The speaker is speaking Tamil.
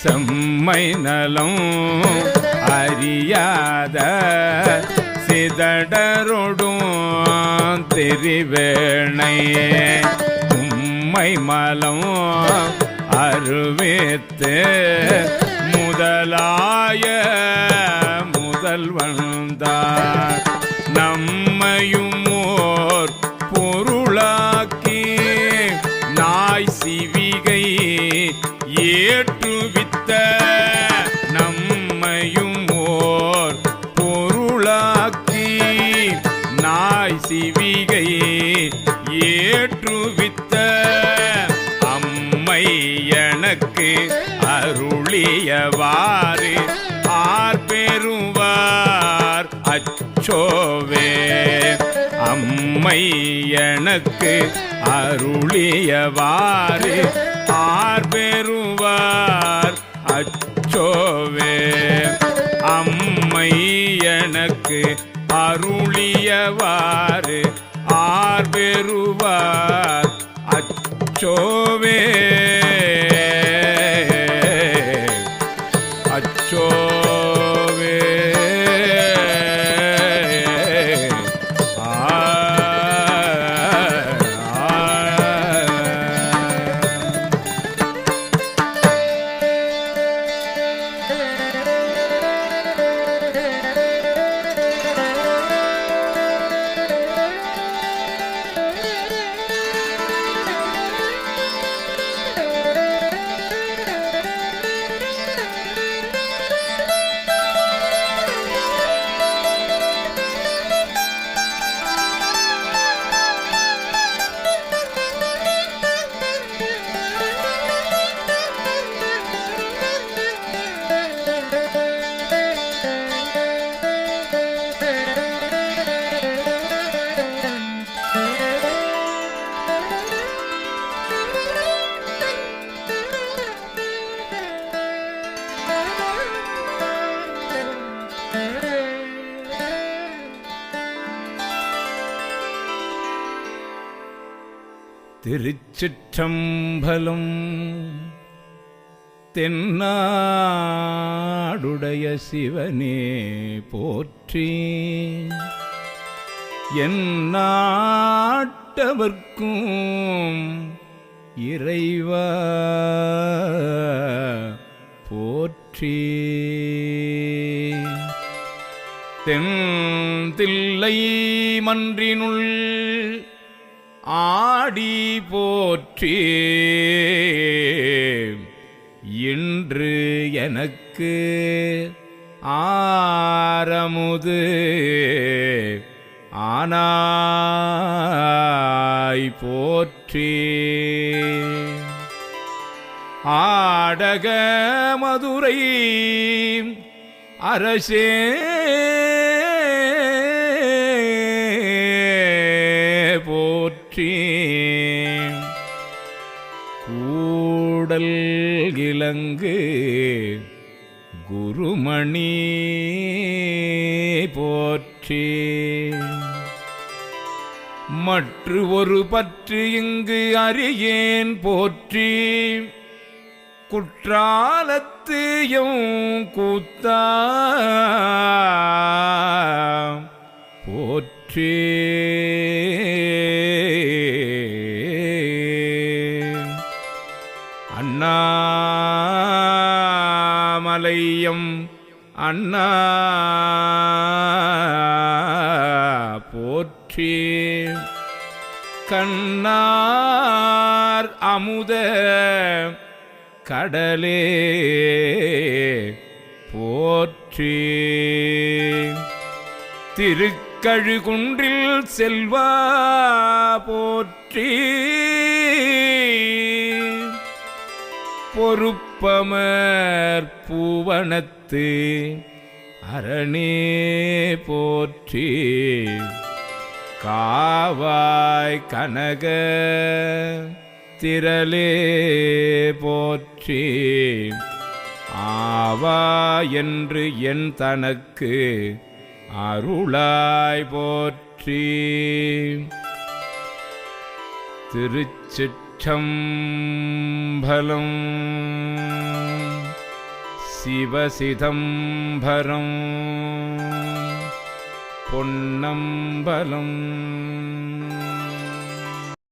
செம்மை நலம் அறியாத சிதடரொடும் திரிவேணை உம்மை மலம் அருவித்து முதலாய முதல் வந்தார் நம்மையும் ஓர் பொருளாக்கி நாய் சிவிகை ஏற்று ஏற்றுவித்த அம்மை எனக்கு அருளியவாறு. ஆர்பெறுவார் அச்சோவே. அம்மை எனக்கு அருளியவாறு. திருச்சிற்றம்பலம் தென்னாடுடைய சிவனே போற்றி. என் நாட்டவர்க்கும் இறைவா போற்றி. தென் தில்லை மன்றினுள் ஆடி போற்றி. இன்று எனக்கு ஆரமுது. ஆனாய் போற்றி. ஆடக மதுரை அரசே. போற்றி கூடல் இலங்கு குருமணி போற்றி. மற்று ஒரு பற்று இங்கு அறியேன் போற்றி. குற்றாலத்தையும் கூத்தா போற்றே. அண்ணா போற்றி. கண்ணார் அமுத கடலே போற்றி. திருக்கழுகுன்றில் செல்வா போற்றி. பொறுப்பு பொறுப்பமர் பூவனத்து அரணே போற்றி காவாய் கனக திரளே போற்றி. ஆவா என்று என் தனக்கு அருளாய் போற்றி. திருச்சிட்டு फलम्। शिवसिधं भलम् पुण्यं बलम्